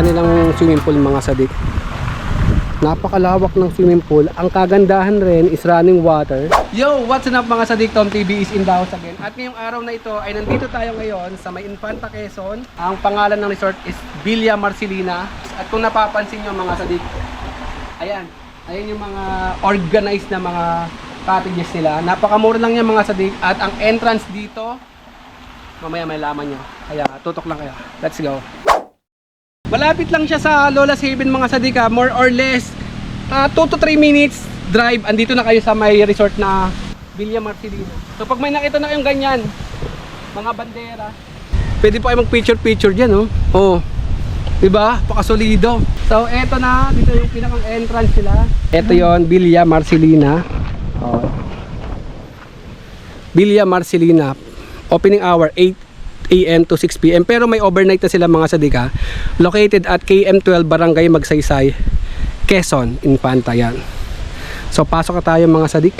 kanilang swimming pool mga sadik. Napakalawak ng swimming pool. Ang kagandahan rin is running water. Yo, what's up mga sadik? Tom TV is in the house again. At ngayong araw na ito ay nandito tayo ngayon sa may Infanta Quezon. Ang pangalan ng resort is Villa Marcelina. At kung napapansin nyo mga sadik, ayan, ayan yung mga organized na mga cottages nila. Napakamura lang yan mga sadik. At ang entrance dito, mamaya may laman nyo. Kaya tutok lang kayo. Let's go. Malapit lang siya sa Lola's Haven mga sadika, more or less 2 to 3 minutes drive. Andito na kayo sa may resort na Villa Marcelina. So pag may nakita na kayong ganyan, mga bandera, pwede po kayo mag-picture picture diyan, oh. Oh. 'Di ba? Pakasolido. So eto na, dito yung pinakang entrance nila. Eto 'yon, Villa Marcelina. Oh. Villa Marcelina. Opening hour 8 a.m. to 6 p.m. Pero may overnight na sila mga sadika. Located at KM12 Barangay Magsaysay, Quezon, Infanta yan. So pasok na tayo mga sadik.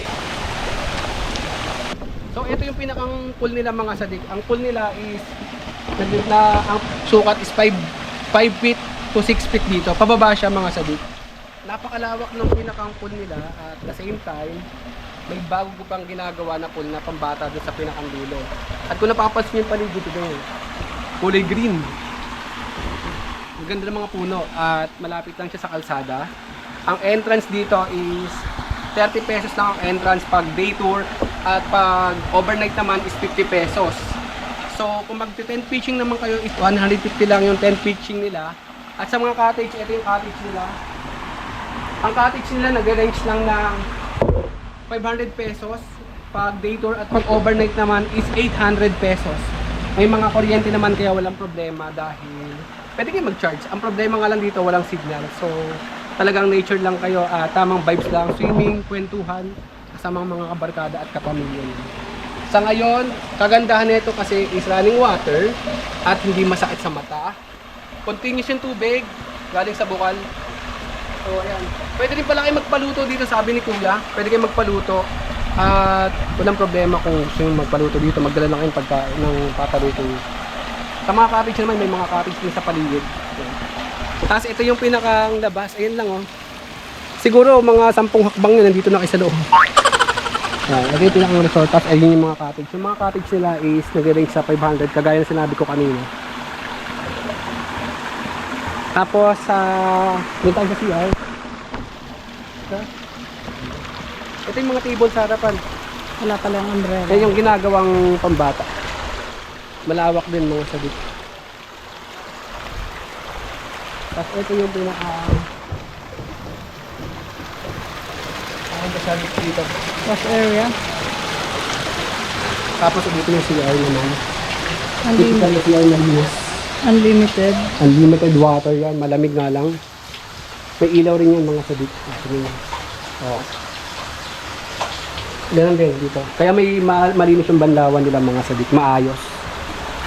So ito yung pinakang pool nila mga sadik. Ang pool nila is na, ang sukat is 5 5 feet to 6 feet dito. Pababa siya mga sadik. Napakalawak ng pinakang pool nila at the same time may bago pang ginagawa na pool na pambata doon sa pinakang dulo. At kung napapansin yung paligid ito ngayon, kulay green. Ang ganda ng mga puno at malapit lang siya sa kalsada. Ang entrance dito is 30 pesos lang ang entrance pag day tour at pag overnight naman is 50 pesos. So kung mag 10 pitching naman kayo is 150 lang yung 10 pitching nila. At sa mga cottage, ito yung cottage nila. Ang cottage nila nag-range lang ng 500 pesos pag day tour at pag overnight naman is 800 pesos. May mga kuryente naman kaya walang problema dahil pwede kayo mag-charge. Ang problema nga lang dito walang signal. So talagang nature lang kayo, ah, tamang vibes lang, swimming, kwentuhan, kasamang mga kabarkada at kapamilya niyo. Sa ngayon, kagandahan nito kasi is running water at hindi masakit sa mata. Continuous yung tubig galing sa bukal So, ayan. Pwede din pala kayo magpaluto dito, sabi ni Kuya. Pwede kayo magpaluto. At walang problema kung gusto nyo magpaluto dito. Magdala lang kayong pagkain ng papaluto nyo. Sa mga cottage naman, may mga cottage din sa paligid. Ayan. Tapos ito yung pinakang labas. Ayan lang oh. Siguro mga sampung hakbang yun, nandito na kayo sa loob. Ayan, ito yung pinakang resort. Tapos ayun yung mga cottage. Yung mga cottage nila is nag-range sa 500, kagaya na sinabi ko kanina. Tapos sa uh, doon tayo sa CR. Ito yung mga table sa harapan. Wala pala yung umbrella. Yan yung ginagawang pambata. Malawak din mga sabit. Tapos ito yung pinaka Ang kasali dito. Wash area. Tapos dito yung CR naman. Typical Unlimited. na CR na linis. Unlimited. Unlimited water yan. Malamig nga lang. May ilaw rin yan mga sabit. Oo. Ganun din dito. Kaya may ma- malinis yung banlawan nila mga sabit. Maayos.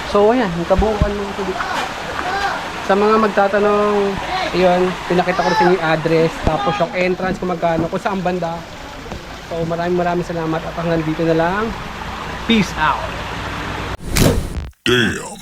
So ayan, yung kabuuan mga sabit. Sa mga magtatanong, yun, pinakita ko sa inyo yung address, tapos yung entrance kung magkano, kung saan banda. So maraming maraming salamat at hanggang dito na lang. Peace out! Damn.